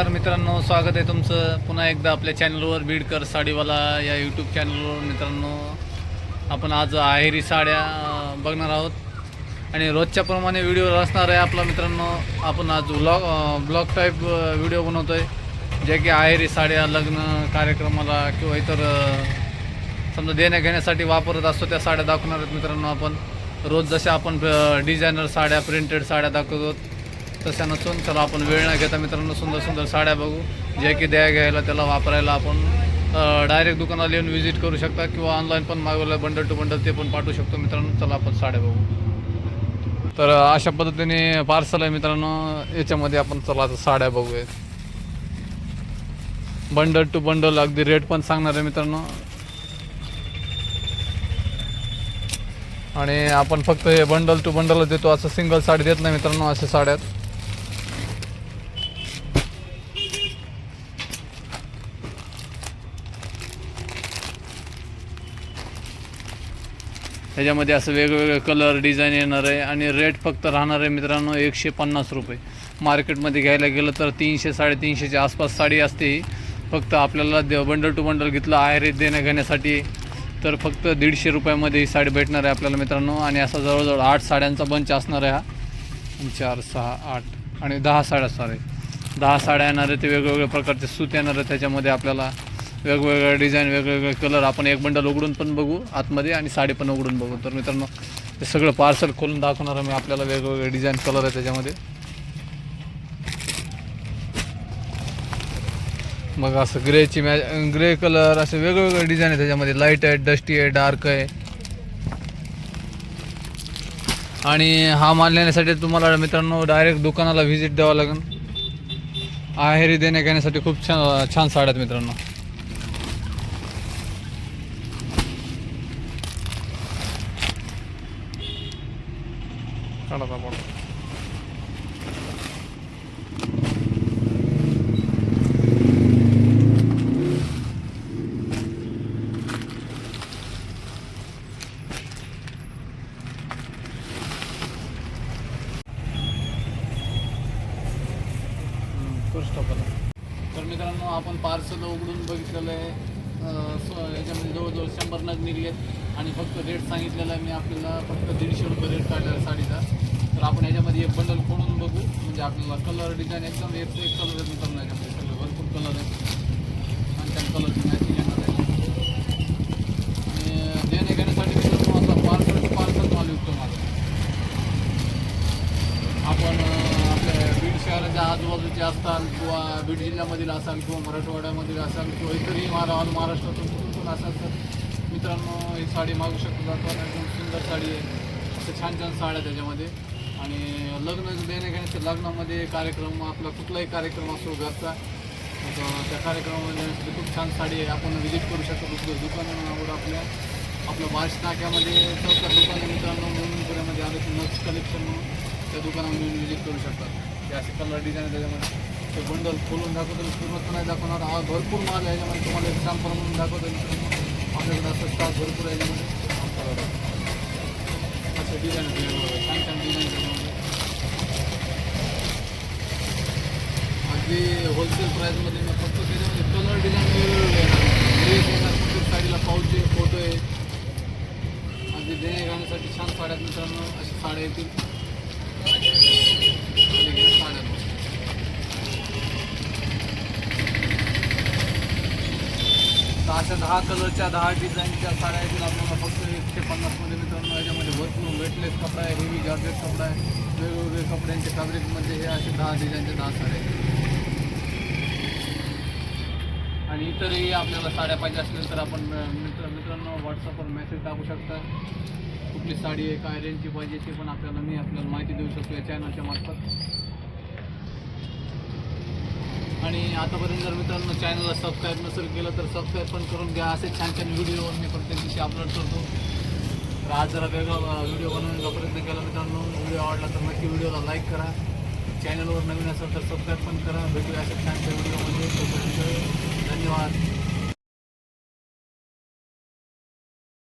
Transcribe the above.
नमस्कार मित्रांनो स्वागत आहे तुमचं. पुन्हा एकदा आपल्या चॅनलवर बीडकर साडीवाला या यूट्यूब चॅनलवर मित्रांनो आपण आज आहेरी साड्या बघणार आहोत. आणि रोजच्याप्रमाणे व्हिडिओ असणार आहे आपला मित्रांनो. आपण आज ब्लॉग ब्लॉग टाईप व्हिडिओ बनवतो आहे जे की आहेरी साड्या लग्न कार्यक्रमाला किंवा इतर समजा देण्या घेण्यासाठी वापरत असतो त्या साड्या दाखवणार आहेत मित्रांनो आपण. रोज जशा आपण डिझायनर साड्या प्रिंटेड साड्या दाखवतो तशा नसून चला आपण वेळ न घेता मित्रांनो सुंदर सुंदर साड्या बघू. जे की द्या घ्यायला त्याला वापरायला आपण डायरेक्ट दुकानाला येऊन व्हिजिट करू शकता किंवा ऑनलाईन पण मागवलं बंडल टू बंडल ते पण पाठवू शकतो मित्रांनो. चला आपण साड्या बघू. तर अशा पद्धतीने पार्सल आहे मित्रांनो. याच्यामध्ये आपण चला साड्या बघूयात. बंडल टू बंडल अगदी रेट पण सांगणार आहे मित्रांनो. आणि आपण फक्त हे बंडल टू बंडल देतो असं सिंगल साडी देत नाही मित्रांनो अशा साड्यात. ह्याच्यामध्ये असं वेगवेगळे कलर डिझाईन येणार आहे आणि रेट फक्त राहणार आहे मित्रांनो एकशे पन्नास रुपये. मार्केटमध्ये घ्यायला गेलं तर तीनशे साडेतीनशेच्या आसपास साडी असते ही. फक्त आपल्याला दे बंडल टू बंडल घेतलं आहे देण्या घेण्यासाठी तर फक्त दीडशे रुपयामध्ये ही साडी भेटणार आहे आपल्याला मित्रांनो. आणि असा जवळजवळ आठ साड्यांचा बंच असणार आहे हा. चार सहा आठ आणि दहा साड्या सॉरी दहा साड्या येणार आहे ते वेगवेगळ्या प्रकारचे सूत येणार आहे त्याच्यामध्ये आपल्याला. वेगवेगळे डिझाईन वेगवेगळे कलर आपण एक बंडल उघडून पण बघू आतमध्ये आणि साडी पण उघडून बघू. तर मित्रांनो ते सगळं पार्सल खोलून दाखवणार आहे मी आपल्याला वेगवेगळे डिझाईन कलर आहे त्याच्यामध्ये. मग असं ग्रेची मॅ ग्रे कलर असे वेगवेगळे डिझाईन आहे त्याच्यामध्ये. लाइट आहे डस्टी आहे डार्क आहे. आणि हा माल नेण्यासाठी तुम्हाला मित्रांनो डायरेक्ट दुकानाला व्हिजिट द्यावं लागेल. आहेरी देण्या घेण्यासाठी खूप छान छान साड्या आहेत मित्रांनो. काढा आता तर मित्रांनो आपण पार्सल उघडून बघितलेलं आहे. याच्यामध्ये जवळजवळ शंभर नग निघलेत. आणि फक्त रेट सांगितलेला आहे मी आपल्याला फक्त दीडशे रुपये रेट काढलेला साडीचा. तर आपण याच्यामध्ये एक बंडल खोडून बघू. म्हणजे आपल्याला कलर डिझाईन एकदम एक एक कलर आहे याच्यामध्ये सगळे भरपूर कलर आहेत. आणि त्या कलर मॅचिंग येणार आहे. आणि देणे घेण्यासाठी मित्रांनो आता पार्सल पार्सल माल विकतो माझा आपण आपल्या बीड शहराच्या आजूबाजूचे असताल किंवा बीड जिल्ह्यामधील असाल किंवा मराठवाड्यामधील असाल किंवा इतरही महारा महाराष्ट्रातून कुठून पण असाल तर मित्रांनो ही साडी मागू शकतो. आपण एकदम सुंदर साडी आहे. असं छान छान साड्या त्याच्यामध्ये. आणि लग्न देण्या घेण्याच्या लग्नामध्ये कार्यक्रम आपला कुठलाही कार्यक्रम असो घरचा त्या कार्यक्रमामध्ये खूप छान साडी आहे. आपण व्हिजिट करू शकतो दुसरं दुकानावर आपल्या आपल्या बार्श नाक्यामध्ये चौथ्या दुकान मित्रांनो मुंबईपुऱ्यामध्ये आलं की नक्स कलेक्शन म्हणून त्या दुकानामध्ये येऊन व्हिजिट करू शकतात ते असे कलर डिझाईन त्याच्यामध्ये. ते बंडल खोलून दाखवतो पूर्ण नाही दाखवणार हा भरपूर माल आहे याच्यामध्ये. तुम्हाला एक्झाम्पल म्हणून दाखवतो मित्रांनो. आपल्याकडे असं स्टॉक भरपूर आहे याच्यामध्ये. असं डिझाईन त्याच्यामध्ये अगदी होलसेल प्राईजमध्ये मी फक्त त्याच्यामध्ये कलर डिझाईन वेगवेगळे येणार प्रत्येक साडीला पाऊचे फोटो आहे. आणि देणे घालण्यासाठी छान साड्या मित्रांनो. अशा साड्या येतील. साड्या. अशा दहा कलरच्या दहा डिझाईनच्या साड्या येतील आपल्याला फक्त एकशे पन्नासमध्ये मित्रांनो. याच्यामध्ये भरपूर वेटलेस कपडा आहे हेवी जॉर्जेट कपडा आहे. वेगवेगळे कपड्यांच्या फॅब्रिकमध्ये हे असे दहा डिझाईनचे दहा साड्या आहेत. आणि इतरही आपल्याला साड्या पाहिजे असतील तर आपण मित्र मित्रांनो व्हॉट्सअपवर मेसेज टाकू शकता. कुठली साडी आहे काय रेंजची पाहिजे ते पण आपल्याला मी आपल्याला माहिती देऊ शकतो या चॅनलच्या मार्फत. आणि आतापर्यंत जर मित्रांनो चॅनलला सबस्क्राईब नसेल केलं तर सबस्क्राईब पण करून घ्या. असे छान छान व्हिडिओ मी प्रत्येक दिवशी अपलोड करतो. तर आज जरा वेगळा व्हिडिओ बनवण्याचा प्रयत्न केला मित्रांनो. व्हिडिओ आवडला तर नक्की व्हिडिओला लाईक करा. चॅनलवर नवीन असेल तर सबस्क्राईब पण करा. भेटूया अशा छानशा व्हिडिओमध्ये तोपर्यंत धन्यवाद.